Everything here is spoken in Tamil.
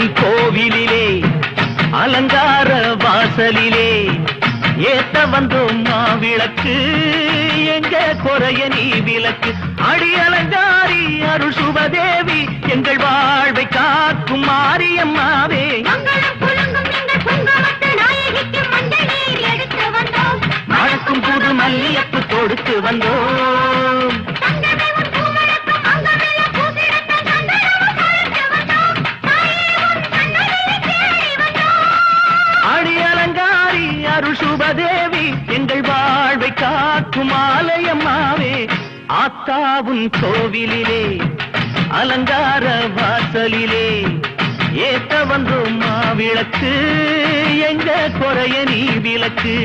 உன் கோவிலிலே அலங்கார வாசலிலே ஏத்த வந்தோம் மாவிளக்கு எங்க குறைய நீ விளக்கு. அடி அலங்காரி அருள் சுபதேவி எங்கள் வாழ்வை காக்கும் மாரியம்மாவே. மணக்கும் புது மல்லியப்பு கொடுத்து வந்தோம். அருள் எங்கள் வாழ்வை காக்கும் ஆலயம்மாவே ஆத்தாவும் கோவிலிலே அலங்கார வாசலிலே. ஏத்த வந்தோம் மாவிளக்கு எங்க குறைய நீ விளக்கு.